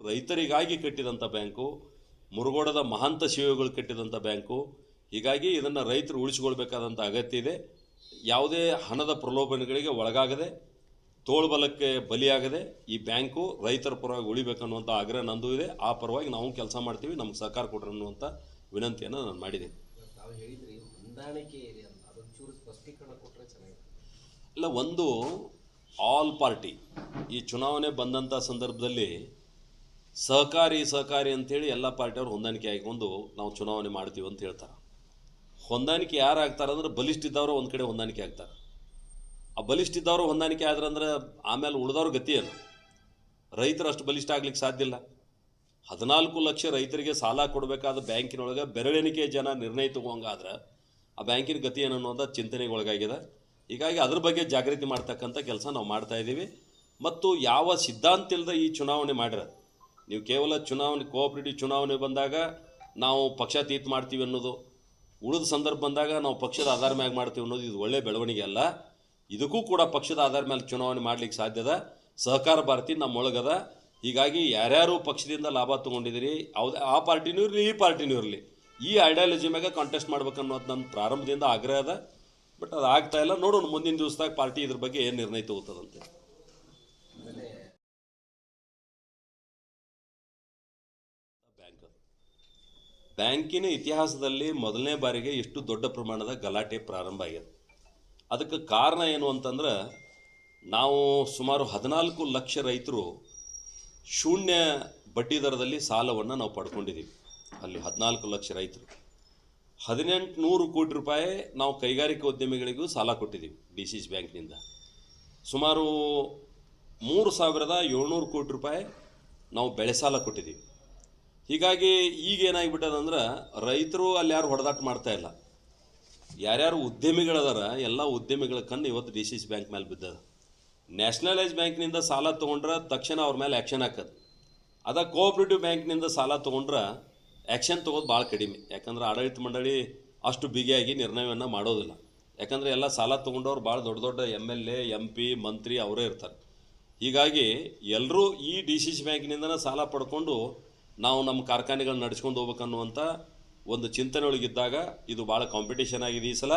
ರೈತರಿಗಾಗಿ ಕಟ್ಟಿದಂಥ ಬ್ಯಾಂಕು ಮುರುಗೋಡದ ಮಹಾಂತ ಶಿವಗಳು ಕಟ್ಟಿದಂಥ ಬ್ಯಾಂಕು ಹೀಗಾಗಿ ಇದನ್ನು ರೈತರು ಉಳಿಸಿಕೊಳ್ಬೇಕಾದಂಥ ಅಗತ್ಯ ಇದೆ. ಯಾವುದೇ ಹಣದ ಪ್ರಲೋಭನೆಗಳಿಗೆ ಒಳಗಾಗದೆ ತೋಳ್ಬಲಕ್ಕೆ ಬಲಿಯಾಗದೆ ಈ ಬ್ಯಾಂಕು ರೈತರ ಪರವಾಗಿ ಉಳಿಬೇಕನ್ನುವಂಥ ಆಗ್ರಹ ನಂದು ಇದೆ. ಆ ಪರವಾಗಿ ನಾವು ಕೆಲಸ ಮಾಡ್ತೀವಿ. ನಮ್ಗೆ ಸಹಕಾರ ಕೊಡ್ರಿ ಅನ್ನುವಂಥ ವಿನಂತಿಯನ್ನು ನಾನು ಮಾಡಿದ್ದೀನಿ. ಇಲ್ಲ ಒಂದು ಆಲ್ ಪಾರ್ಟಿ ಈ ಚುನಾವಣೆ ಬಂದಂಥ ಸಂದರ್ಭದಲ್ಲಿ ಸಹಕಾರಿ ಸಹಕಾರಿ ಅಂತೇಳಿ ಎಲ್ಲ ಪಾರ್ಟಿಯವರು ಹೊಂದಾಣಿಕೆ ಆಗಿಕೊಂಡು ನಾವು ಚುನಾವಣೆ ಮಾಡ್ತೀವಿ ಅಂತ ಹೇಳ್ತಾರೆ. ಹೊಂದಾಣಿಕೆ ಯಾರು ಆಗ್ತಾರೆ ಅಂದ್ರೆ ಬಲಿಷ್ಠ ಇದ್ದವರು ಒಂದು ಕಡೆ ಹೊಂದಾಣಿಕೆ ಆಗ್ತಾರೆ. ಆ ಬಲಿಷ್ಠ ಇದ್ದವರು ಹೊಂದಾಣಿಕೆ ಆದ್ರೆ ಅಂದ್ರೆ ಆಮೇಲೆ ಉಳಿದವ್ರ ಗತಿ ಏನು? ರೈತರು ಅಷ್ಟು ಬಲಿಷ್ಠ ಆಗ್ಲಿಕ್ಕೆ ಸಾಧ್ಯ ಇಲ್ಲ. ಹದಿನಾಲ್ಕು ಲಕ್ಷ ರೈತರಿಗೆ ಸಾಲ ಕೊಡಬೇಕಾದ ಬ್ಯಾಂಕಿನೊಳಗೆ ಬೆರಳೆಣಿಕೆ ಜನ ನಿರ್ಣಯ ತಗೊಂಗಾದ್ರೆ ಆ ಬ್ಯಾಂಕಿನ ಗತಿ ಏನು ಅನ್ನೋದ ಚಿಂತನೆಗೆ ಒಳಗಾಗಿದೆ. ಹೀಗಾಗಿ ಅದ್ರ ಬಗ್ಗೆ ಜಾಗೃತಿ ಮಾಡ್ತಕ್ಕಂಥ ಕೆಲಸ ನಾವು ಮಾಡ್ತಾ ಇದ್ದೀವಿ. ಮತ್ತು ಯಾವ ಸಿದ್ಧಾಂತ ಇಲ್ಲದೆ ಈ ಚುನಾವಣೆ ಮಾಡಿರ, ನೀವು ಕೇವಲ ಚುನಾವಣೆ ಕೋಆಪ್ರೇಟಿವ್ ಚುನಾವಣೆ ಬಂದಾಗ ನಾವು ಪಕ್ಷಾತೀತ ಮಾಡ್ತೀವಿ ಅನ್ನೋದು ಉಳಿದ ಸಂದರ್ಭ ಬಂದಾಗ ನಾವು ಪಕ್ಷದ ಆಧಾರ ಮ್ಯಾಗ ಮಾಡ್ತೀವಿ ಅನ್ನೋದು ಇದು ಒಳ್ಳೆಯ ಬೆಳವಣಿಗೆ ಅಲ್ಲ. ಇದಕ್ಕೂ ಕೂಡ ಪಕ್ಷದ ಆಧಾರ ಮೇಲೆ ಚುನಾವಣೆ ಮಾಡ್ಲಿಕ್ಕೆ ಸಾಧ್ಯದ. ಸಹಕಾರ ಭಾರತಿ ನಮ್ಮೊಳಗದ ಹೀಗಾಗಿ ಯಾರ್ಯಾರು ಪಕ್ಷದಿಂದ ಲಾಭ ತೊಗೊಂಡಿದ್ದೀರಿ, ಯಾವುದೇ ಆ ಪಾರ್ಟಿನೂ ಇರಲಿ, ಈ ಪಾರ್ಟಿನೂ ಇರಲಿ, ಈ ಐಡಿಯಾಲಜಿ ಮ್ಯಾಗ ಕಾಂಟೆಸ್ಟ್ ಮಾಡ್ಬೇಕನ್ನೋದು ನನ್ನ ಪ್ರಾರಂಭದಿಂದ ಆಗ್ರಹ ಅದ. ಬಟ್ ಅದು ಆಗ್ತಾ ಇಲ್ಲ. ನೋಡೋಣ ಮುಂದಿನ ದಿವಸದಾಗ ಪಾರ್ಟಿ ಇದ್ರ ಬಗ್ಗೆ ಏನು ನಿರ್ಣಯ ತಗೋತದಂತೆ. ಬ್ಯಾಂಕಿನ ಇತಿಹಾಸದಲ್ಲಿ ಮೊದಲನೇ ಬಾರಿಗೆ ಎಷ್ಟು ದೊಡ್ಡ ಪ್ರಮಾಣದ ಗಲಾಟೆ ಪ್ರಾರಂಭ ಆಗಿದೆ ಅದಕ್ಕೆ ಕಾರಣ ಏನು ಅಂತಂದ್ರೆ, ನಾವು ಸುಮಾರು ಹದಿನಾಲ್ಕು ಲಕ್ಷ ರೈತರು ಶೂನ್ಯ ಬಡ್ಡಿ ದರದಲ್ಲಿ ಸಾಲವನ್ನು ನಾವು ಪಡ್ಕೊಂಡಿದ್ದೀವಿ ಅಲ್ಲಿ ಹದಿನಾಲ್ಕು ಲಕ್ಷ ರೈತರು. ಹದಿನೆಂಟು ನೂರು ಕೋಟಿ ರೂಪಾಯಿ ನಾವು ಕೈಗಾರಿಕಾ ಉದ್ಯಮಿಗಳಿಗೂ ಸಾಲ ಕೊಟ್ಟಿದ್ದೀವಿ ಡಿ ಸಿ ಸಿ ಬ್ಯಾಂಕ್ನಿಂದ. ಸುಮಾರು ಮೂರು ಸಾವಿರದ ಏಳ್ನೂರು ಕೋಟಿ ರೂಪಾಯಿ ನಾವು ಬೆಳೆ ಸಾಲ ಕೊಟ್ಟಿದ್ದೀವಿ ಹೀಗಾಗಿ ಈಗ ಏನಾಗ್ಬಿಟ್ಟದಂದ್ರೆ ರೈತರು ಅಲ್ಲಿ ಯಾರು ಹೊಡೆದಾಟ ಮಾಡ್ತಾ ಇಲ್ಲ. ಯಾರ್ಯಾರು ಉದ್ಯಮಿಗಳದಾರ, ಎಲ್ಲ ಉದ್ಯಮಿಗಳ ಕಣ್ಣು ಇವತ್ತು ಡಿ ಸಿ ಸಿ ಬ್ಯಾಂಕ್ ಮೇಲೆ ಬಿದ್ದದ. ನ್ಯಾಷನಲೈಸ್ ಬ್ಯಾಂಕ್ನಿಂದ ಸಾಲ ತೊಗೊಂಡ್ರೆ ತಕ್ಷಣ ಅವ್ರ ಮೇಲೆ ಆ್ಯಕ್ಷನ್ ಹಾಕೋದು. ಅದ ಕೋಆಪ್ರೇಟಿವ್ ಬ್ಯಾಂಕ್ನಿಂದ ಸಾಲ ತೊಗೊಂಡ್ರೆ ಆ್ಯಕ್ಷನ್ ತೊಗೋದು ಭಾಳ ಕಡಿಮೆ. ಯಾಕಂದ್ರೆ ಆಡಳಿತ ಮಂಡಳಿ ಅಷ್ಟು ಬಿಗಿಯಾಗಿ ನಿರ್ಣಯವನ್ನು ಮಾಡೋದಿಲ್ಲ. ಯಾಕಂದರೆ ಎಲ್ಲ ಸಾಲ ತೊಗೊಂಡವ್ರು ಭಾಳ ದೊಡ್ಡ ದೊಡ್ಡ M L A, M P, ಮಂತ್ರಿ ಅವರೇ ಇರ್ತಾರೆ. ಹೀಗಾಗಿ ಎಲ್ಲರೂ ಈ ಡಿ ಸಿ ಸಿ ಬ್ಯಾಂಕಿನಿಂದನೇ ಸಾಲ ಪಡ್ಕೊಂಡು ನಾವು ನಮ್ಮ ಕಾರ್ಖಾನೆಗಳನ್ನ ನಡ್ಸ್ಕೊಂಡು ಹೋಗ್ಬೇಕನ್ನುವಂಥ ಒಂದು ಚಿಂತನೆ ಒಳಗಿದ್ದಾಗ ಇದು ಭಾಳ ಕಾಂಪಿಟೇಷನ್ ಆಗಿದೆ ಈ ಸಲ.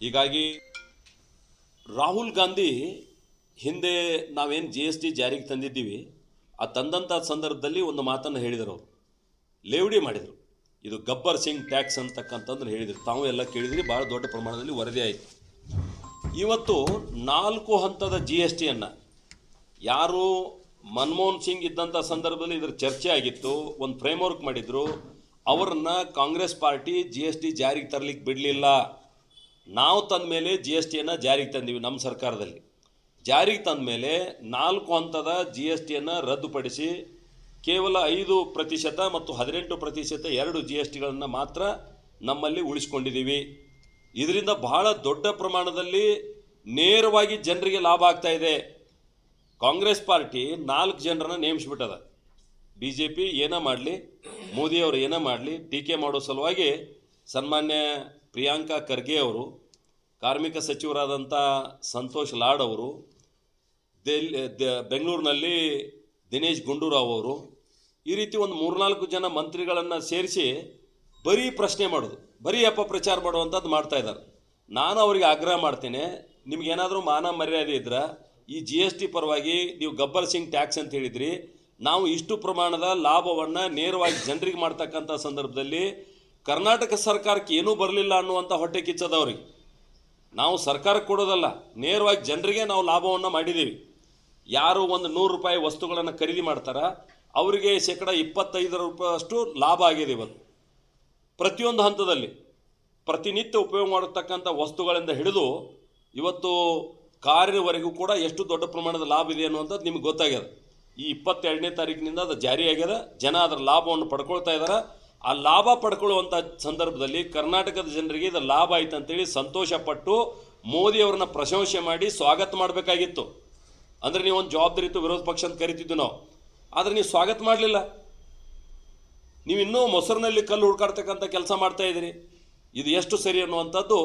ಹೀಗಾಗಿ ರಾಹುಲ್ ಗಾಂಧಿ ಹಿಂದೆ ನಾವೇನು ಜಿ ಎಸ್ ಟಿ ಜಾರಿಗೆ ತಂದಿದ್ದೀವಿ, ಆ ತಂದಂಥ ಸಂದರ್ಭದಲ್ಲಿ ಒಂದು ಮಾತನ್ನು ಹೇಳಿದರು ಅವರು. ಲೇವಡಿ ಮಾಡಿದರು. ಇದು ಗಬ್ಬರ್ ಸಿಂಗ್ ಟ್ಯಾಕ್ಸ್ ಅಂತಕ್ಕಂಥದ್ದು ಹೇಳಿದರು. ತಾವು ಎಲ್ಲ ಕೇಳಿದ್ರಿ, ಭಾಳ ದೊಡ್ಡ ಪ್ರಮಾಣದಲ್ಲಿ ವರದಿ ಆಯಿತು. ಇವತ್ತು ನಾಲ್ಕು ಹಂತದ ಜಿ ಎಸ್ ಟಿಯನ್ನು ಯಾರು ಮನಮೋಹನ್ ಸಿಂಗ್ ಇದ್ದಂಥ ಸಂದರ್ಭದಲ್ಲಿ ಇದ್ರ ಚರ್ಚೆ ಆಗಿತ್ತು, ಒಂದು ಫ್ರೇಮ್ವರ್ಕ್ ಮಾಡಿದ್ರು, ಅವರನ್ನು Congress party G S T ಜಾರಿಗೆ ತರಲಿಕ್ಕೆ ಬಿಡಲಿಲ್ಲ. ನಾವು ತಂದ ಮೇಲೆ ಜಿ ಎಸ್ ಟಿಯನ್ನು ಜಾರಿಗೆ ತಂದೀವಿ ನಮ್ಮ ಸರ್ಕಾರದಲ್ಲಿ. ಜಾರಿಗೆ ತಂದ ಮೇಲೆ ನಾಲ್ಕು ಹಂತದ ಜಿ ಎಸ್ ಟಿಯನ್ನು ರದ್ದುಪಡಿಸಿ ಕೇವಲ ಐದು ಪ್ರತಿಶತ ಮತ್ತು ಹದಿನೆಂಟು ಪ್ರತಿಶತ ಎರಡು ಜಿ ಎಸ್ ಟಿಗಳನ್ನು ಮಾತ್ರ ನಮ್ಮಲ್ಲಿ ಉಳಿಸ್ಕೊಂಡಿದ್ದೀವಿ ಇದರಿಂದ ಬಹಳ ದೊಡ್ಡ ಪ್ರಮಾಣದಲ್ಲಿ ನೇರವಾಗಿ ಜನರಿಗೆ ಲಾಭ ಆಗ್ತಾ ಇದೆ. ಕಾಂಗ್ರೆಸ್ ಪಾರ್ಟಿ ನಾಲ್ಕು ಜನರನ್ನ ನೇಮಿಸ್ಬಿಟ್ಟದ. ಬಿ ಜೆ ಪಿ ಏನೇ ಮಾಡಲಿ, ಮೋದಿಯವರು ಏನೇ ಮಾಡಲಿ, ಟೀಕೆ ಮಾಡೋ ಸಲುವಾಗಿ ಸನ್ಮಾನ್ಯ ಪ್ರಿಯಾಂಕಾ ಖರ್ಗೆ ಅವರು, ಕಾರ್ಮಿಕ ಸಚಿವರಾದಂಥ ಸಂತೋಷ್ ಲಾಡ್ ಅವರು, ದೆಲ್ ಬೆಂಗಳೂರಿನಲ್ಲಿ ದಿನೇಶ್ ಗುಂಡೂರಾವ್ ಅವರು ಈ ರೀತಿ ಒಂದು ಮೂರ್ನಾಲ್ಕು ಜನ ಮಂತ್ರಿಗಳನ್ನು ಸೇರಿಸಿ ಬರೀ ಪ್ರಶ್ನೆ ಮಾಡೋದು, ಬರೀ ಅಪಪ್ರಚಾರ ಮಾಡುವಂಥದ್ದು ಮಾಡ್ತಾ ಇದ್ದಾರೆ. ನಾನು ಅವರಿಗೆ ಆಗ್ರಹ ಮಾಡ್ತೇನೆ ನಿಮಗೇನಾದರೂ ಮಾನ ಮರ್ಯಾದೆ ಇದ್ರೆ ಈ ಜಿ ಎಸ್ ಟಿ ಪರವಾಗಿ ನೀವು ಗಬ್ಬರ್ ಸಿಂಗ್ ಟ್ಯಾಕ್ಸ್ ಅಂತ ಹೇಳಿದ್ರಿ. ನಾವು ಇಷ್ಟು ಪ್ರಮಾಣದ ಲಾಭವನ್ನು ನೇರವಾಗಿ ಜನರಿಗೆ ಮಾಡ್ತಕ್ಕಂಥ ಸಂದರ್ಭದಲ್ಲಿ ಕರ್ನಾಟಕ ಸರ್ಕಾರಕ್ಕೆ ಏನೂ ಬರಲಿಲ್ಲ ಅನ್ನುವಂಥ ಹೊಟ್ಟೆ ಕಿಚ್ಚದವ್ರಿಗೆ ನಾವು ಸರ್ಕಾರಕ್ಕೆ ಕೊಡೋದಲ್ಲ, ನೇರವಾಗಿ ಜನರಿಗೆ ನಾವು ಲಾಭವನ್ನು ಮಾಡಿದ್ದೀವಿ. ಯಾರು ಒಂದು ನೂರು ರೂಪಾಯಿ ವಸ್ತುಗಳನ್ನು ಖರೀದಿ ಮಾಡ್ತಾರ, ಅವರಿಗೆ ಶೇಕಡ ಇಪ್ಪತ್ತೈದರ ರೂಪಾಯಿ ಅಷ್ಟು ಲಾಭ ಆಗಿದೆ ಇವತ್ತು. ಪ್ರತಿಯೊಂದು ಹಂತದಲ್ಲಿ ಪ್ರತಿನಿತ್ಯ ಉಪಯೋಗ ಮಾಡತಕ್ಕಂಥ ವಸ್ತುಗಳಿಂದ ಹಿಡಿದು ಇವತ್ತು ಕಾರಿನವರೆಗೂ ಕೂಡ ಎಷ್ಟು ದೊಡ್ಡ ಪ್ರಮಾಣದ ಲಾಭ ಇದೆ ಅನ್ನುವಂಥದ್ದು ನಿಮ್ಗೆ ಗೊತ್ತಾಗ್ಯದ. ಈ ಇಪ್ಪತ್ತೆರಡನೇ ತಾರೀಕಿನಿಂದ ಅದು ಜಾರಿಯಾಗ್ಯದ ಜನ ಅದರ ಲಾಭವನ್ನು ಪಡ್ಕೊಳ್ತಾ ಇದ್ದಾರೆ ಆ ಲಾಭ ಪಡ್ಕೊಳ್ಳುವಂಥ ಸಂದರ್ಭದಲ್ಲಿ ಕರ್ನಾಟಕದ ಜನರಿಗೆ ಇದು ಲಾಭ ಆಯ್ತು ಅಂತೇಳಿ ಸಂತೋಷಪಟ್ಟು ಮೋದಿ ಅವ್ರನ್ನ ಪ್ರಶಂಸೆ ಮಾಡಿ ಸ್ವಾಗತ ಮಾಡಬೇಕಾಗಿತ್ತು. ಅಂದರೆ ನೀವು ಒಂದು ಜವಾಬ್ದಾರಿಯುತ ವಿರೋಧ ಪಕ್ಷ ಅಂತ ಕರಿತಿದ್ದು ನಾವು. ಆದರೆ ನೀವು ಸ್ವಾಗತ ಮಾಡಲಿಲ್ಲ. ನೀವು ಇನ್ನೂ ಮೊಸರಿನಲ್ಲಿ ಕಲ್ಲು ಹುಡ್ಕಾಡ್ತಕ್ಕಂಥ ಕೆಲಸ ಮಾಡ್ತಾ ಇದ್ದೀರಿ. ಇದು ಎಷ್ಟು ಸರಿ ಅನ್ನುವಂಥದ್ದು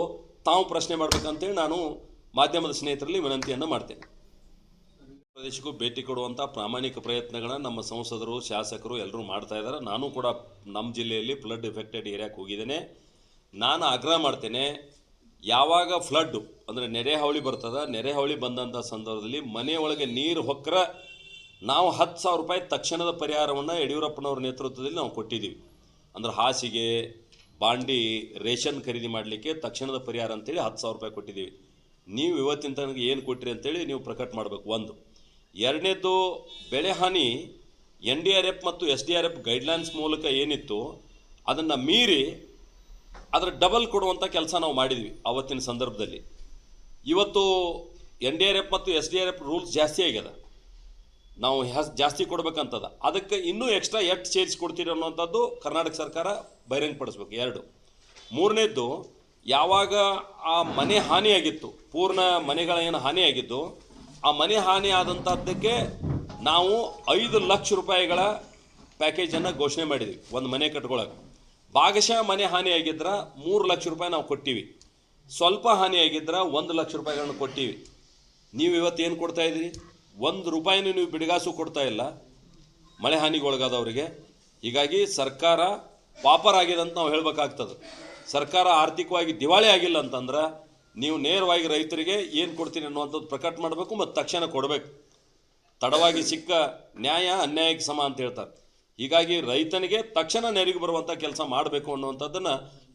ತಾವು ಪ್ರಶ್ನೆ ಮಾಡ್ಬೇಕಂತೇಳಿ ನಾನು ಮಾಧ್ಯಮದ ಸ್ನೇಹಿತರಲ್ಲಿ ವಿನಂತಿಯನ್ನು ಮಾಡ್ತೇನೆ. ಪ್ರದೇಶಕ್ಕೂ ಭೇಟಿ ಕೊಡುವಂಥ ಪ್ರಾಮಾಣಿಕ ಪ್ರಯತ್ನಗಳನ್ನು ನಮ್ಮ ಸಂಸದರು, ಶಾಸಕರು ಎಲ್ಲರೂ ಮಾಡ್ತಾ ಇದ್ದಾರೆ. ನಾನು ಕೂಡ ನಮ್ಮ ಜಿಲ್ಲೆಯಲ್ಲಿ ಫ್ಲಡ್ ಎಫೆಕ್ಟೆಡ್ ಏರಿಯಾಕ್ಕೆ ಹೋಗಿದ್ದೇನೆ. ನಾನು ಆಗ್ರಹ ಮಾಡ್ತೇನೆ, ಯಾವಾಗ ಫ್ಲಡ್ಡು ಅಂದರೆ ನೆರೆ ಹಾವಳಿ ಬರ್ತದೆ, ನೆರೆ ಹಾವಳಿ ಬಂದಂಥ ಸಂದರ್ಭದಲ್ಲಿ ಮನೆಯೊಳಗೆ ನೀರು ಹೊಕ್ಕರ ನಾವು ಹತ್ತು ಸಾವಿರ ರೂಪಾಯಿ ತಕ್ಷಣದ ಪರಿಹಾರವನ್ನು ಯಡಿಯೂರಪ್ಪನವ್ರ ನೇತೃತ್ವದಲ್ಲಿ ನಾವು ಕೊಟ್ಟಿದ್ದೀವಿ. ಅಂದ್ರೆ ಹಾಸಿಗೆ, ಬಾಂಡಿ, ರೇಷನ್ ಖರೀದಿ ಮಾಡಲಿಕ್ಕೆ ತಕ್ಷಣದ ಪರಿಹಾರ ಅಂತೇಳಿ ಹತ್ತು ಸಾವಿರ ರೂಪಾಯಿ ಕೊಟ್ಟಿದ್ದೀವಿ. ನೀವು ಇವತ್ತಿನ ತನಕ ಏನು ಕೊಟ್ಟಿರಿ ಅಂತೇಳಿ ನೀವು ಪ್ರಕಟ ಮಾಡಬೇಕು. ಒಂದು, ಎರಡನೇದು, ಬೆಳೆ ಹಾನಿ ಎನ್ ಡಿ ಆರ್ ಎಫ್ ಮತ್ತು S D R F guidelines ಮೂಲಕ ಏನಿತ್ತು, ಅದನ್ನು ಮೀರಿ ಅದರ ಡಬಲ್ ಕೊಡುವಂಥ ಕೆಲಸ ನಾವು ಮಾಡಿದ್ವಿ ಆವತ್ತಿನ ಸಂದರ್ಭದಲ್ಲಿ. ಇವತ್ತು ಎನ್ ಡಿ ಆರ್ ಎಫ್ ಮತ್ತು S D R F rules ಜಾಸ್ತಿ ಆಗ್ಯದ. ನಾವು ಜಾಸ್ತಿ ಕೊಡಬೇಕಂತದ. ಅದಕ್ಕೆ ಇನ್ನೂ ಎಕ್ಸ್ಟ್ರಾ ಎಷ್ಟು ಸೇರಿಸಿ ಕೊಡ್ತೀರಿ ಅನ್ನೋಂಥದ್ದು ಕರ್ನಾಟಕ ಸರ್ಕಾರ ಬಹಿರಂಗಪಡಿಸ್ಬೇಕು. ಎರಡು ಮೂರನೇದ್ದು ಯಾವಾಗ ಆ ಮನೆ ಹಾನಿಯಾಗಿತ್ತು, ಪೂರ್ಣ ಮನೆಗಳ ಏನು ಹಾನಿಯಾಗಿದ್ದು, ಆ ಮನೆ ಹಾನಿ ಆದಂಥದ್ದಕ್ಕೆ ನಾವು ಐದು ಲಕ್ಷ ರೂಪಾಯಿಗಳ ಪ್ಯಾಕೇಜನ್ನು ಘೋಷಣೆ ಮಾಡಿದ್ವಿ, ಒಂದು ಮನೆ ಕಟ್ಕೊಳಕ್ಕೆ. ಭಾಗಶಃ ಮನೆ ಹಾನಿಯಾಗಿದ್ರೆ ಮೂರು ಲಕ್ಷ ರೂಪಾಯಿ ನಾವು ಕೊಟ್ಟಿವಿ. ಸ್ವಲ್ಪ ಹಾನಿಯಾಗಿದ್ರೆ ಒಂದು ಲಕ್ಷ ರೂಪಾಯಿಗಳನ್ನು ಕೊಟ್ಟಿವಿ. ನೀವು ಇವತ್ತು ಏನು ಕೊಡ್ತಾ ಇದ್ದೀರಿ? ಒಂದು ರೂಪಾಯಿನೂ ನೀವು ಬಿಡುಗಾಸು ಕೊಡ್ತಾ ಇಲ್ಲ. ಮಳೆ ಹಾನಿಗೊಳಗಾದವರಿಗೆ. ಹೀಗಾಗಿ ಸರ್ಕಾರ ಪಾಪರ್ ಆಗಿದೆ ಅಂತ ನಾವು ಹೇಳ್ಬೇಕಾಗ್ತದೆ. ಸರ್ಕಾರ ಆರ್ಥಿಕವಾಗಿ ದಿವಾಳಿ ಆಗಿಲ್ಲ ಅಂತಂದ್ರೆ ನೀವು ನೇರವಾಗಿ ರೈತರಿಗೆ ಏನು ಕೊಡ್ತೀನಿ ಅನ್ನುವಂಥದ್ದು ಪ್ರಕಟ ಮಾಡಬೇಕು ಮತ್ತು ತಕ್ಷಣ ಕೊಡಬೇಕು. ತಡವಾಗಿ ಸಿಕ್ಕ ನ್ಯಾಯ ಅನ್ಯಾಯಕ್ಕೆ ಸಮ ಅಂತ ಹೇಳ್ತಾರೆ. ಹೀಗಾಗಿ ರೈತನಿಗೆ ತಕ್ಷಣ ನೆರಿಗೆ ಬರುವಂಥ ಕೆಲಸ ಮಾಡಬೇಕು ಅನ್ನುವಂಥದ್ದನ್ನು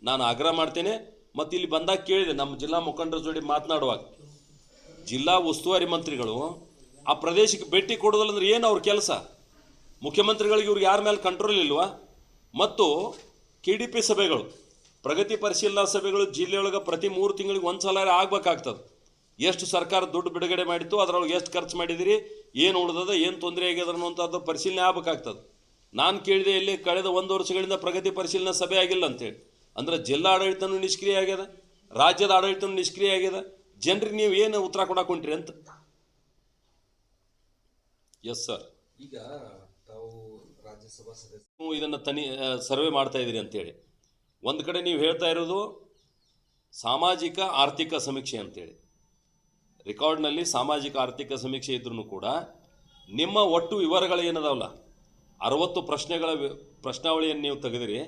ನಾನು ಆಗ್ರಹ ಮಾಡ್ತೇನೆ. ಮತ್ತು ಇಲ್ಲಿ ಬಂದಾಗ ಕೇಳಿದೆ, ನಮ್ಮ ಜಿಲ್ಲಾ ಮುಖಂಡರ ಜೋಡಿ ಮಾತನಾಡುವಾಗ ಜಿಲ್ಲಾ ಉಸ್ತುವಾರಿ ಮಂತ್ರಿಗಳು ಆ ಪ್ರದೇಶಕ್ಕೆ ಭೇಟಿ ಕೊಡೋದಿಲ್ಲ ಅಂದ್ರೆ ಏನು ಅವ್ರ ಕೆಲಸ? ಮುಖ್ಯಮಂತ್ರಿಗಳಿಗೆ ಇವ್ರಿಗೆ ಯಾರ ಮೇಲೆ ಕಂಟ್ರೋಲ್ ಇಲ್ವಾ? ಮತ್ತು ಕೆ ಡಿ ಪಿ ಸಭೆಗಳು ಪ್ರಗತಿ ಪರಿಶೀಲನಾ ಸಭೆಗಳು ಜಿಲ್ಲೆಯೊಳಗೆ ಪ್ರತಿ ಮೂರು ತಿಂಗಳಿಗೆ ಒಂದು ಸಲ ಆಗ್ಬೇಕಾಗ್ತದೆ. ಎಷ್ಟು ಸರ್ಕಾರ ದುಡ್ಡು ಬಿಡುಗಡೆ ಮಾಡಿತ್ತು ಅದರೊಳಗೆ ಎಷ್ಟು ಖರ್ಚು ಮಾಡಿದಿರಿ ಏನು ಉಳಿದದ ಏನು ತೊಂದರೆ ಆಗ್ಯದ ಅನ್ನುವಂಥದ್ದು ಪರಿಶೀಲನೆ ಆಗ್ಬೇಕಾಗ್ತದೆ. ನಾನು ಕೇಳಿದೆ ಇಲ್ಲಿ ಕಳೆದ ಒಂದು ವರ್ಷಗಳಿಂದ ಪ್ರಗತಿ ಪರಿಶೀಲನಾ ಸಭೆ ಆಗಿಲ್ಲ ಅಂತೇಳಿ. ಅಂದ್ರೆ ಜಿಲ್ಲಾ ಆಡಳಿತನೂ ನಿಷ್ಕ್ರಿಯ ಆಗ್ಯದ ರಾಜ್ಯದ ಆಡಳಿತನೂ ನಿಷ್ಕ್ರಿಯ ಆಗ್ಯದ ಜನರಿಗೆ ನೀವು ಏನು ಉತ್ತರ ಕೊಡಕ್ಕೆ ಹೊಂಟ್ರಿ ಅಂತ. ಎಸ್ ಸರ್ ಈಗ ತಾವು ರಾಜ್ಯಸಭಾ ಸದಸ್ಯ ಇದನ್ನು ತನಿ ಸರ್ವೆ ಮಾಡ್ತಾ ಇದ್ದೀರಿ ಅಂತೇಳಿ. ಒಂದು ಕಡೆ ನೀವು ಹೇಳ್ತಾ ಇರೋದು ಸಾಮಾಜಿಕ ಆರ್ಥಿಕ ಸಮೀಕ್ಷೆ ಅಂತೇಳಿ. ರೆಕಾರ್ಡ್ನಲ್ಲಿ ಸಾಮಾಜಿಕ ಆರ್ಥಿಕ ಸಮೀಕ್ಷೆ ಇದ್ರೂ ಕೂಡ ನಿಮ್ಮ ಒಟ್ಟು ವಿವರಗಳು ಏನದಾವಲ್ಲ ಅರವತ್ತು ಪ್ರಶ್ನೆಗಳ ಪ್ರಶ್ನಾವಳಿಯನ್ನು ನೀವು ತೆಗೆದಿರಿ.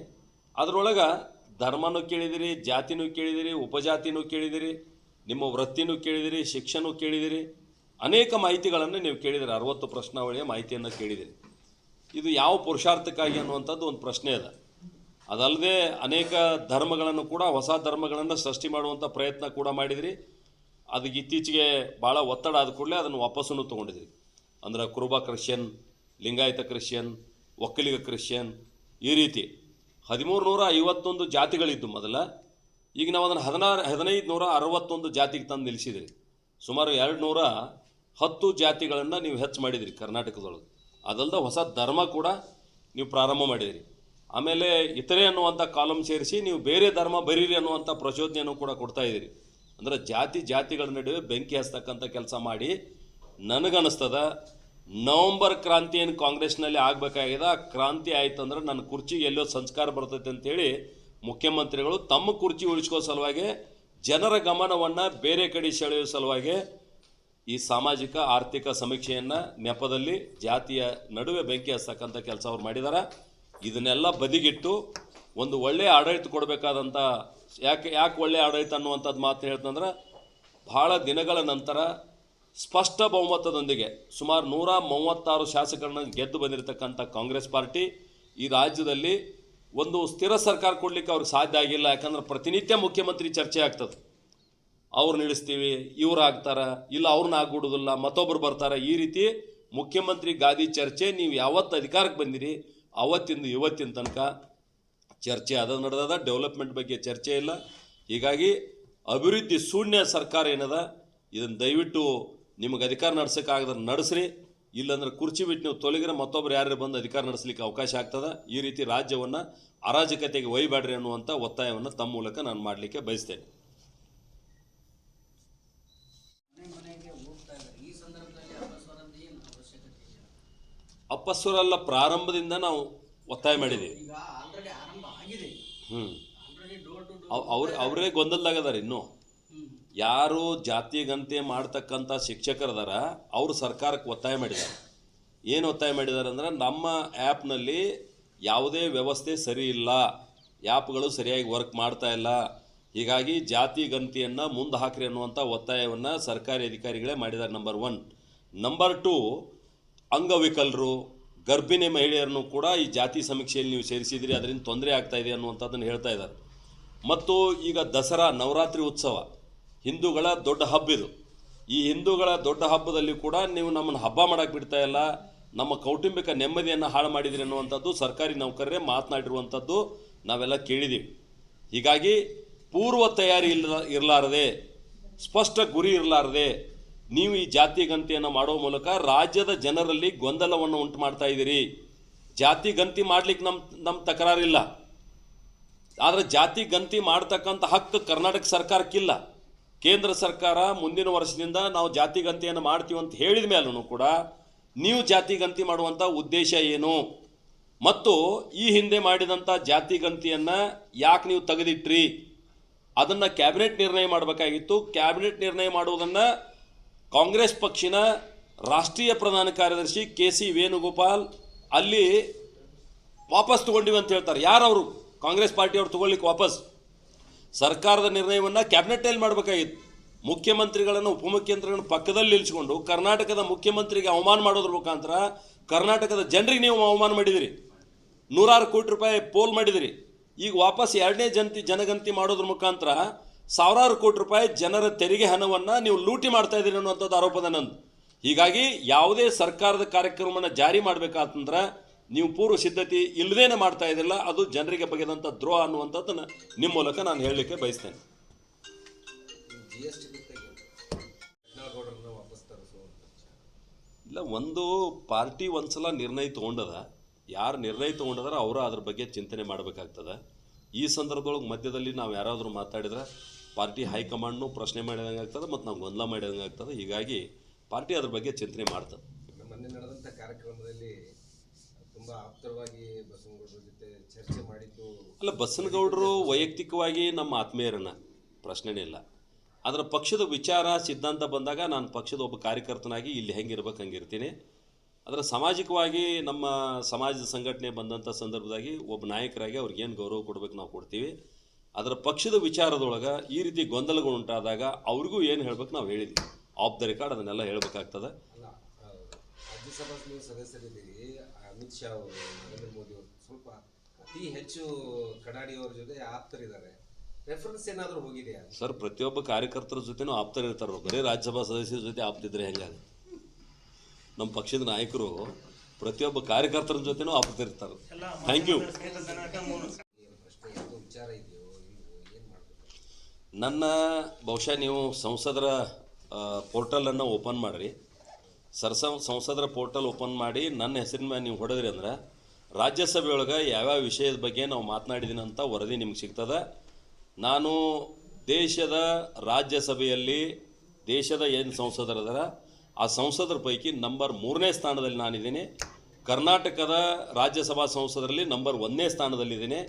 ಅದರೊಳಗೆ ಧರ್ಮನೂ ಕೇಳಿದಿರಿ, ಜಾತಿನೂ ಕೇಳಿದಿರಿ, ಉಪಜಾತಿನೂ ಕೇಳಿದಿರಿ, ನಿಮ್ಮ ವೃತ್ತಿನೂ ಕೇಳಿದಿರಿ, ಶಿಕ್ಷಣ ಕೇಳಿದಿರಿ, ಅನೇಕ ಮಾಹಿತಿಗಳನ್ನು ನೀವು ಕೇಳಿದಿರಿ. ಅರವತ್ತು ಪ್ರಶ್ನಾವಳಿಯ ಮಾಹಿತಿಯನ್ನು ಕೇಳಿದಿರಿ. ಇದು ಯಾವ ಪುರುಷಾರ್ಥಕ್ಕಾಗಿ ಅನ್ನುವಂಥದ್ದು ಒಂದು ಪ್ರಶ್ನೆ ಅದ. ಅದಲ್ಲದೆ ಅನೇಕ ಧರ್ಮಗಳನ್ನು ಕೂಡ, ಹೊಸ ಧರ್ಮಗಳನ್ನು ಸೃಷ್ಟಿ ಮಾಡುವಂಥ ಪ್ರಯತ್ನ ಕೂಡ ಮಾಡಿದಿರಿ. ಅದಕ್ಕೆ ಇತ್ತೀಚೆಗೆ ಭಾಳ ಒತ್ತಡ ಆದ ಕೂಡಲೇ ಅದನ್ನು ವಾಪಸ್ಸನ್ನು ತೊಗೊಂಡಿದ್ರಿ. ಅಂದ್ರೆ Kuruba Christian, Lingayat Christian, Vokkaliga Christian ಈ ರೀತಿ ಹದಿಮೂರು ನೂರ ಐವತ್ತೊಂದು ಜಾತಿಗಳಿದ್ದು ಮೊದಲ. ಈಗ ನಾವು ಅದನ್ನು ಹದಿನಾರು ಹದಿನೈದು ನೂರ ಅರವತ್ತೊಂದು ಜಾತಿಗೆ ತಂದು ನಿಲ್ಲಿಸಿದಿರಿ ಸುಮಾರು ಎರಡು ನೂರ ಹತ್ತು ಜಾತಿಗಳನ್ನು ನೀವು ಹೆಚ್ಚು ಮಾಡಿದಿರಿ ಕರ್ನಾಟಕದೊಳಗೆ. ಅದಲ್ಲದೆ ಹೊಸ ಧರ್ಮ ಕೂಡ ನೀವು ಪ್ರಾರಂಭ ಮಾಡಿದಿರಿ. ಆಮೇಲೆ ಇತರೆ ಅನ್ನುವಂಥ ಕಾಲಮ್ ಸೇರಿಸಿ ನೀವು ಬೇರೆ ಧರ್ಮ ಬರೀರಿ ಅನ್ನುವಂಥ ಪ್ರಚೋದನೆಯನ್ನು ಕೂಡ ಕೊಡ್ತಾ ಇದ್ದೀರಿ. ಅಂದರೆ ಜಾತಿ ಜಾತಿಗಳ ನಡುವೆ ಬೆಂಕಿ ಹಚ್ತಕ್ಕಂಥ ಕೆಲಸ ಮಾಡಿ ನನಗನ್ನಿಸ್ತದ, ನವಂಬರ್ ಕ್ರಾಂತಿ ಏನು ಕಾಂಗ್ರೆಸ್ನಲ್ಲಿ ಆಗಬೇಕಾಗಿದೆ ಕ್ರಾಂತಿ ಆಯ್ತು ಅಂದ್ರೆ ನನ್ನ ಕುರ್ಚಿಗೆ ಎಲ್ಲೋ ಸಂಸ್ಕಾರ ಬರ್ತೈತೆ ಅಂತೇಳಿ ಮುಖ್ಯಮಂತ್ರಿಗಳು ತಮ್ಮ ಕುರ್ಚಿ ಉಳಿಸ್ಕೋ ಸಲುವಾಗಿ, ಜನರ ಗಮನವನ್ನು ಬೇರೆ ಕಡೆ ಸೆಳೆಯುವ ಸಲುವಾಗಿ ಈ ಸಾಮಾಜಿಕ, ಆರ್ಥಿಕ ಸಮೀಕ್ಷೆಯನ್ನು ನೆಪದಲ್ಲಿ ಜಾತಿಯ ನಡುವೆ ಬೆಂಕಿ ಹಚ್ಚತಕ್ಕಂಥ ಕೆಲಸ ಅವ್ರು ಮಾಡಿದ್ದಾರೆ ಇದನ್ನೆಲ್ಲ ಬದಿಗಿಟ್ಟು ಒಂದು ಒಳ್ಳೆಯ ಆಡಳಿತ ಕೊಡಬೇಕಾದಂಥ ಯಾಕೆ ಯಾಕೆ ಒಳ್ಳೆಯ ಆಡಳಿತ ಅನ್ನುವಂಥದ್ದು ಮಾತು ಹೇಳ್ತಂದ್ರೆ ಭಾಳ ದಿನಗಳ ನಂತರ ಸ್ಪಷ್ಟ ಬಹುಮತದೊಂದಿಗೆ ಸುಮಾರು ನೂರ ಮೂವತ್ತಾರು ಶಾಸಕರನ್ನ ಗೆದ್ದು ಬಂದಿರತಕ್ಕಂಥ ಕಾಂಗ್ರೆಸ್ ಪಾರ್ಟಿ ಈ ರಾಜ್ಯದಲ್ಲಿ ಒಂದು ಸ್ಥಿರ ಸರ್ಕಾರ ಕೊಡಲಿಕ್ಕೆ ಅವ್ರಿಗೆ ಸಾಧ್ಯ ಆಗಿಲ್ಲ. ಯಾಕಂದ್ರೆ ಪ್ರತಿನಿತ್ಯ ಮುಖ್ಯಮಂತ್ರಿ ಚರ್ಚೆ ಆಗ್ತದೆ. ಅವ್ರು ನಿಲ್ಲಿಸ್ತೀವಿ, ಇವ್ರು ಆಗ್ತಾರೆ, ಇಲ್ಲ ಅವ್ರನ್ನ ಆಗ್ಬಿಡೋದಿಲ್ಲ, ಮತ್ತೊಬ್ರು ಬರ್ತಾರೆ. ಈ ರೀತಿ ಮುಖ್ಯಮಂತ್ರಿ ಗಾದಿ ಚರ್ಚೆ ನೀವು ಯಾವತ್ತು ಅಧಿಕಾರಕ್ಕೆ ಬಂದಿರಿ ಅವತ್ತಿಂದ ಇವತ್ತಿನ ತನಕ ಚರ್ಚೆ ಅದ ನಡೆದದ ಡೆವಲಪ್ಮೆಂಟ್ ಬಗ್ಗೆ ಚರ್ಚೆ ಇಲ್ಲ. ಹೀಗಾಗಿ ಅಭಿವೃದ್ಧಿ ಶೂನ್ಯ ಸರ್ಕಾರ ಏನದ ಇದನ್ನು ದಯವಿಟ್ಟು ನಿಮಗೆ ಅಧಿಕಾರ ನಡೆಸೋಕ್ಕಾಗದ ನಡೆಸ್ರಿ. ಇಲ್ಲಾಂದ್ರೆ ಕುರ್ಚಿ ಬಿಟ್ಟು ನೀವು ತೊಲಗಿದ್ರೆ ಮತ್ತೊಬ್ರು ಯಾರು ಬಂದು ಅಧಿಕಾರ ನಡೆಸಲಿಕ್ಕೆ ಅವಕಾಶ ಆಗ್ತದೆ. ಈ ರೀತಿ ರಾಜ್ಯವನ್ನು ಅರಾಜಕತೆಗೆ ಒಯ್ಬೇಡ್ರಿ ಅನ್ನುವಂಥ ಒತ್ತಾಯವನ್ನು ತಮ್ಮ ಮೂಲಕ ನಾನು ಮಾಡಲಿಕ್ಕೆ ಬಯಸ್ತೇನೆ. ವಾಪಸ್ಸರಲ್ಲ ಪ್ರಾರಂಭದಿಂದ ನಾವು ಒತ್ತಾಯ ಮಾಡಿದ್ದೀವಿ. ಹ್ಞೂ ಅವ್ರ ಅವರೇ ಗೊಂದಲದಾಗದಾರ ಇನ್ನು. ಯಾರು ಜಾತಿ ಗಂತೆ ಮಾಡ್ತಕ್ಕಂಥ ಶಿಕ್ಷಕರದಾರ ಅವರು ಸರ್ಕಾರಕ್ಕೆ ಒತ್ತಾಯ ಮಾಡಿದ್ದಾರೆ. ಏನು ಒತ್ತಾಯ ಮಾಡಿದ್ದಾರೆ ಅಂದ್ರೆ ನಮ್ಮ ಆ್ಯಪ್ನಲ್ಲಿ ಯಾವುದೇ ವ್ಯವಸ್ಥೆ ಸರಿ ಇಲ್ಲ ಆ್ಯಪ್ಗಳು ಸರಿಯಾಗಿ ವರ್ಕ್ ಮಾಡ್ತಾ ಇಲ್ಲ ಹೀಗಾಗಿ ಜಾತಿ ಗಂತಿಯನ್ನು ಮುಂದೆ ಹಾಕ್ರಿ ಅನ್ನುವಂಥ ಒತ್ತಾಯವನ್ನು ಸರ್ಕಾರಿ ಅಧಿಕಾರಿಗಳೇ ಮಾಡಿದ್ದಾರೆ ನಂಬರ್ ಒನ್ ನಂಬರ್ ಟು ಅಂಗವಿಕಲರು, ಗರ್ಭಿಣಿ ಮಹಿಳೆಯರನ್ನು ಕೂಡ ಈ ಜಾತಿ ಸಮೀಕ್ಷೆಯಲ್ಲಿ ನೀವು ಸೇರಿಸಿದ್ರಿ, ಅದರಿಂದ ತೊಂದರೆ ಆಗ್ತಾ ಇದೆ ಅನ್ನುವಂಥದ್ದನ್ನು ಹೇಳ್ತಾ ಇದ್ದಾರೆ. ಮತ್ತು ಈಗ ದಸರಾ ನವರಾತ್ರಿ ಉತ್ಸವ, ಹಿಂದೂಗಳ ದೊಡ್ಡ ಹಬ್ಬ ಇದು. ಈ ಹಿಂದೂಗಳ ದೊಡ್ಡ ಹಬ್ಬದಲ್ಲಿ ಕೂಡ ನೀವು ನಮ್ಮನ್ನು ಹಬ್ಬ ಮಾಡೋಕ್ಕೆ ಬಿಡ್ತಾ ಇಲ್ಲ, ನಮ್ಮ ಕೌಟುಂಬಿಕ ನೆಮ್ಮದಿಯನ್ನು ಹಾಳು ಮಾಡಿದ್ರಿ ಅನ್ನುವಂಥದ್ದು ಸರ್ಕಾರಿ ನೌಕರರೇ ಮಾತನಾಡಿರುವಂಥದ್ದು ನಾವೆಲ್ಲ ಕೇಳಿದ್ದೀವಿ. ಹೀಗಾಗಿ ಪೂರ್ವ ತಯಾರಿ ಇಲ್ಲ ಇರಲಾರದೆ, ಸ್ಪಷ್ಟ ಗುರಿ ಇರಲಾರದೆ ನೀವು ಈ ಜಾತಿ ಗಂತಿಯನ್ನು ಮಾಡುವ ಮೂಲಕ ರಾಜ್ಯದ ಜನರಲ್ಲಿ ಗೊಂದಲವನ್ನು ಉಂಟು ಮಾಡ್ತಾ ಇದ್ದೀರಿ. ಜಾತಿ ಗಂತಿ ಮಾಡ್ಲಿಕ್ಕೆ ನಮ್ಮ ನಮ್ಮ ತಕರಾರಿಲ್ಲ. ಆದರೆ ಜಾತಿ ಗಂತಿ ಮಾಡ್ತಕ್ಕಂಥ ಹಕ್ಕು ಕರ್ನಾಟಕ ಸರ್ಕಾರಕ್ಕಿಲ್ಲ. ಕೇಂದ್ರ ಸರ್ಕಾರ ಮುಂದಿನ ವರ್ಷದಿಂದ ನಾವು ಜಾತಿ ಗಂತಿಯನ್ನು ಮಾಡ್ತೀವಿ ಅಂತ ಹೇಳಿದ ಮೇಲೂ ಕೂಡ ನೀವು ಜಾತಿ ಗಂತಿ ಮಾಡುವಂಥ ಉದ್ದೇಶ ಏನು? ಮತ್ತು ಈ ಹಿಂದೆ ಮಾಡಿದಂಥ ಜಾತಿ ಗಂತಿಯನ್ನು ಯಾಕೆ ನೀವು ತೆಗೆದಿಟ್ರಿ? ಅದನ್ನು ಕ್ಯಾಬಿನೆಟ್ ನಿರ್ಣಯ ಮಾಡಬೇಕಾಗಿತ್ತು. ಕ್ಯಾಬಿನೆಟ್ ನಿರ್ಣಯ ಮಾಡುವುದನ್ನು ಕಾಂಗ್ರೆಸ್ ಪಕ್ಷಿನ ರಾಷ್ಟ್ರೀಯ ಪ್ರಧಾನ ಕಾರ್ಯದರ್ಶಿ ಕೆ ಸಿ ವೇಣುಗೋಪಾಲ್ ಅಲ್ಲಿ ವಾಪಸ್ ತಗೊಂಡಿವಿ ಅಂತ ಹೇಳ್ತಾರೆ. ಯಾರವರು? ಕಾಂಗ್ರೆಸ್ ಪಾರ್ಟಿಯವರು ತಗೊಳ್ಳಿಕ್ಕೆ ವಾಪಸ್. ಸರ್ಕಾರದ ನಿರ್ಣಯವನ್ನು ಕ್ಯಾಬಿನೆಟ್ಟಲ್ಲಿ ಮಾಡಬೇಕಾಗಿತ್ತು. ಮುಖ್ಯಮಂತ್ರಿಗಳನ್ನು, ಉಪಮುಖ್ಯಮಂತ್ರಿಗಳನ್ನು ಪಕ್ಕದಲ್ಲಿ ನಿಲ್ಲಿಸಿಕೊಂಡು ಕರ್ನಾಟಕದ ಮುಖ್ಯಮಂತ್ರಿಗೆ ಅವಮಾನ ಮಾಡೋದ್ರ ಮುಖಾಂತರ ಕರ್ನಾಟಕದ ಜನರಿಗೆ ನೀವು ಅವಮಾನ ಮಾಡಿದಿರಿ. ನೂರಾರು ಕೋಟಿ ರೂಪಾಯಿ ಪೋಲ್ ಮಾಡಿದಿರಿ. ಈಗ ವಾಪಸ್ ಎರಡನೇ ಜನತಿ ಜನಗಂತಿ ಮಾಡೋದ್ರ ಮುಖಾಂತರ ಸಾವಿರಾರು ಕೋಟಿ ರೂಪಾಯಿ ಜನರ ತೆರಿಗೆ ಹಣವನ್ನು ನೀವು ಲೂಟಿ ಮಾಡ್ತಾ ಇದ್ದೀರಿ ಅನ್ನುವಂಥದ್ದು ಆರೋಪದ ನಂದು. ಹೀಗಾಗಿ ಯಾವುದೇ ಸರ್ಕಾರದ ಕಾರ್ಯಕ್ರಮವನ್ನು ಜಾರಿ ಮಾಡಬೇಕಾತಂದ್ರೆ ನೀವು ಪೂರ್ವ ಸಿದ್ಧತೆ ಇಲ್ಲದೇನೆ ಮಾಡ್ತಾ ಇದ್ದಿಲ್ಲ, ಅದು ಜನರಿಗೆ ಬಗೆದಂಥ ದ್ರೋಹ ಅನ್ನುವಂಥದ್ದನ್ನು ನಿಮ್ಮ ಮೂಲಕ ನಾನು ಹೇಳಲಿಕ್ಕೆ ಬಯಸ್ತೇನೆ. ಇಲ್ಲ, ಒಂದು ಪಾರ್ಟಿ ಒಂದ್ಸಲ ನಿರ್ಣಯ ತೊಗೊಂಡದ. ಯಾರು ನಿರ್ಣಯ ತೊಗೊಂಡದಾರ ಅವರು ಅದ್ರ ಬಗ್ಗೆ ಚಿಂತನೆ ಮಾಡಬೇಕಾಗ್ತದೆ. ಈ ಸಂದರ್ಭದೊಳಗೆ ಮಧ್ಯದಲ್ಲಿ ನಾವು ಯಾರಾದರೂ ಮಾತಾಡಿದ್ರೆ ಪಾರ್ಟಿ ಹೈಕಮಾಂಡ್ನು ಪ್ರಶ್ನೆ ಮಾಡಿದಂಗೆ ಆಗ್ತದೆ ಮತ್ತು ನಾವು ಗೊಂದಲ ಮಾಡಿದಂಗೆ ಆಗ್ತದೆ. ಹೀಗಾಗಿ ಪಾರ್ಟಿ ಅದ್ರ ಬಗ್ಗೆ ಚಿಂತನೆ ಮಾಡ್ತದೆ. ಮೊನ್ನೆ ನಡೆದಂಥ ಕಾರ್ಯಕ್ರಮದಲ್ಲಿ ತುಂಬ ಆಪ್ತವಾಗಿ ಬಸವನಗೌಡರ ಜೊತೆ ಚರ್ಚೆ ಮಾಡಿದ್ದು ಅಲ್ಲ ಬಸನಗೌಡರು ವೈಯಕ್ತಿಕವಾಗಿ ನಮ್ಮ ಆತ್ಮೀಯರನ್ನ ಪ್ರಶ್ನೆನೇ ಇಲ್ಲ. ಅದರ ಪಕ್ಷದ ವಿಚಾರ ಸಿದ್ಧಾಂತ ಬಂದಾಗ ನಾನು ಪಕ್ಷದ ಒಬ್ಬ ಕಾರ್ಯಕರ್ತನಾಗಿ ಇಲ್ಲಿ ಹೆಂಗಿರ್ಬೇಕು ಹಂಗಿರ್ತೀನಿ. ಅದರ ಸಾಮಾಜಿಕವಾಗಿ ನಮ್ಮ ಸಮಾಜದ ಸಂಘಟನೆ ಬಂದಂಥ ಸಂದರ್ಭದಾಗಿ ಒಬ್ಬ ನಾಯಕರಾಗಿ ಅವ್ರಿಗೆ ಏನು ಗೌರವ ಕೊಡ್ಬೇಕು ನಾವು ಕೊಡ್ತೀವಿ. ಅದರ ಪಕ್ಷದ ವಿಚಾರದೊಳಗೆ ಈ ರೀತಿ ಗೊಂದಲಗಳು ಉಂಟಾದಾಗ ಅವ್ರಿಗೂ ಏನು ಹೇಳ್ಬೇಕು ನಾವು ಹೇಳಿದ್ವಿ. ಆಫ್ ದ ರೆಕಾರ್ಡ್ ಅದನ್ನೆಲ್ಲ ಹೇಳ್ಬೇಕಾಗ್ತದೆ. ರಾಜ್ಯಸಭಾ ನೀವು ಸದಸ್ಯರಿದ್ದೀರಿ ಅಮಿತ್ ಶಾ ಅವರು ನರೇಂದ್ರ ಮೋದಿ ಅವರು ಸ್ವಲ್ಪ ಅತಿ ಹೆಚ್ಚು ಕಡಾಡಿಯವರ ಜೊತೆ ಆಪ್ತರಿದ್ದಾರೆ ರೆಫರೆನ್ಸ್ ಏನಾದರೂ ಹೋಗಿದೆಯಾ? ಸರ್ ಪ್ರತಿಯೊಬ್ಬ ಕಾರ್ಯಕರ್ತರ ಜೊತೆನೂ ಆಪ್ತರಿರ್ತಾರ ಬರೀ ರಾಜ್ಯಸಭಾ ಸದಸ್ಯರ ಜೊತೆ ಆಪ್ತಿದ್ರೆ ಹೆಂಗಾಗ ನಮ್ಮ ಪಕ್ಷದ ನಾಯಕರು ಪ್ರತಿಯೊಬ್ಬ ಕಾರ್ಯಕರ್ತರ ಜೊತೆನೂ ಆಪ್ತಿರ್ತಾರೆ ಥ್ಯಾಂಕ್ ಯು ಏನು ಪ್ರಶ್ನೆ ಯಾವುದೋ ವಿಚಾರ ಇದೆಯೋ ಇಲ್ವೋ ಏನು ಮಾಡಬೇಕು ನನ್ನ ಬಹುಶಃ ನೀವು ಸಂಸದರ ಪೋರ್ಟಲನ್ನು ಓಪನ್ ಮಾಡಿರಿ. ಸರ್ಸ ಸಂಸದರ ಪೋರ್ಟಲ್ ಓಪನ್ ಮಾಡಿ ನನ್ನ ಹೆಸರಿನ ಮೇಲೆ ನೀವು ಹೊಡೆದ್ರಿ ಅಂದ್ರೆ ರಾಜ್ಯಸಭೆಯೊಳಗೆ ಯಾವ್ಯಾವ ವಿಷಯದ ಬಗ್ಗೆ ನಾವು ಮಾತನಾಡಿದ್ದೀನಿ ಅಂತ ವರದಿ ನಿಮ್ಗೆ ಸಿಗ್ತದೆ. ನಾನು ದೇಶದ ರಾಜ್ಯಸಭೆಯಲ್ಲಿ ದೇಶದ ಏನು ಸಂಸದರದರ, ಆ ಸಂಸದರ ಪೈಕಿ ನಂಬರ್ ಮೂರನೇ ಸ್ಥಾನದಲ್ಲಿ ನಾನಿದ್ದೀನಿ. ಕರ್ನಾಟಕದ ರಾಜ್ಯಸಭಾ ಸಂಸದರಲ್ಲಿ ನಂಬರ್ ಒಂದನೇ ಸ್ಥಾನದಲ್ಲಿದ್ದೀನಿ.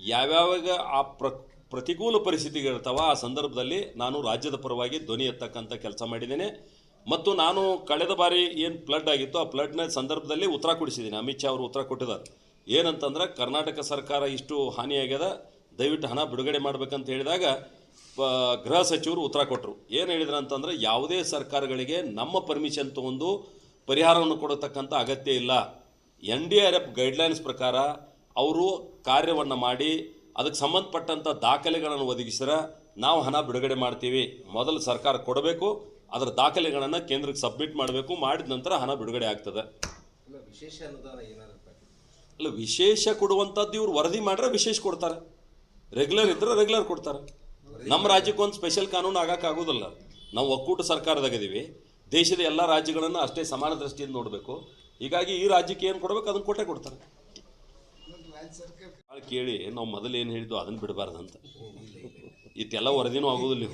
ಯಾವ್ಯಾವಾಗ ಆ ಪ್ರ ಪ್ರತಿಕೂಲ ಪರಿಸ್ಥಿತಿಗಳಿರ್ತಾವ ಆ ಸಂದರ್ಭದಲ್ಲಿ ನಾನು ರಾಜ್ಯದ ಪರವಾಗಿ ಧ್ವನಿ ಎತ್ತಕ್ಕಂಥ ಕೆಲಸ ಮಾಡಿದ್ದೇನೆ. ಮತ್ತು ನಾನು ಕಳೆದ ಬಾರಿ ಏನು ಫ್ಲಡ್ ಆಗಿತ್ತು, ಆ ಫ್ಲಡ್ನ ಸಂದರ್ಭದಲ್ಲಿ ಉತ್ತರ ಕೊಡಿಸಿದ್ದೀನಿ. ಅಮಿತ್ ಶಾ ಅವರು ಉತ್ತರ ಕೊಟ್ಟಿದ್ದಾರೆ. ಏನಂತಂದ್ರೆ, ಕರ್ನಾಟಕ ಸರ್ಕಾರ ಇಷ್ಟು ಹಾನಿಯಾಗ್ಯದ, ದಯವಿಟ್ಟು ಹಣ ಬಿಡುಗಡೆ ಮಾಡ್ಬೇಕಂತ ಹೇಳಿದಾಗ ಗೃಹ ಸಚಿವರು ಉತ್ತರ ಕೊಟ್ಟರು. ಏನು ಹೇಳಿದ್ರು ಅಂತಂದ್ರೆ, ಯಾವುದೇ ಸರ್ಕಾರಗಳಿಗೆ ನಮ್ಮ ಪರ್ಮಿಷನ್ ತಗೊಂಡು ಪರಿಹಾರವನ್ನು ಕೊಡತಕ್ಕಂಥ ಅಗತ್ಯ ಇಲ್ಲ. N D R F guidelines ಪ್ರಕಾರ ಅವರು ಕಾರ್ಯವನ್ನು ಮಾಡಿ ಅದಕ್ಕೆ ಸಂಬಂಧಪಟ್ಟಂಥ ದಾಖಲೆಗಳನ್ನು ಒದಗಿಸಿದ್ರೆ ನಾವು ಹಣ ಬಿಡುಗಡೆ ಮಾಡ್ತೀವಿ. ಮೊದಲು ಸರ್ಕಾರ ಕೊಡಬೇಕು ಅದರ ದಾಖಲೆಗಳನ್ನು ಕೇಂದ್ರಕ್ಕೆ ಸಬ್ಮಿಟ್ ಮಾಡಬೇಕು ಮಾಡಿದ ನಂತರ ಹಣ ಬಿಡುಗಡೆ ಆಗ್ತದೆ. ಅಲ್ಲ ವಿಶೇಷ ಕೊಡುವಂಥದ್ದು ಇವ್ರು ವರದಿ ಮಾಡ್ರೆ ವಿಶೇಷ ಕೊಡ್ತಾರೆ. ರೆಗ್ಯುಲರ್ ಇದ್ರೆ ರೆಗ್ಯುಲರ್ ಕೊಡ್ತಾರೆ. ನಮ್ಮ ರಾಜ್ಯಕ್ಕೆ ಒಂದು ಸ್ಪೆಷಲ್ ಕಾನೂನು ಆಗೋಕ್ಕಾಗೋದಿಲ್ಲ. ನಾವು ಒಕ್ಕೂಟ ಸರ್ಕಾರದಾಗಿದ್ದೀವಿ. ದೇಶದ ಎಲ್ಲ ರಾಜ್ಯಗಳನ್ನು ಅಷ್ಟೇ ಸಮಾನ ದೃಷ್ಟಿಯಿಂದ ನೋಡಬೇಕು. ಹೀಗಾಗಿ ಈ ರಾಜ್ಯಕ್ಕೆ ಏನು ಕೊಡಬೇಕು ಅದನ್ನು ಕೊಟ್ಟೆ ಕೊಡ್ತಾರೆ. ಕೇಳಿ ನಾವು ಮೊದಲು ಏನು ಹೇಳಿದ್ದು ಅದನ್ನು ಬಿಡಬಾರ್ದಂತ. ಇಷ್ಟೆಲ್ಲ ವರದಿನೂ ಆಗೋದಿಲ್ಲ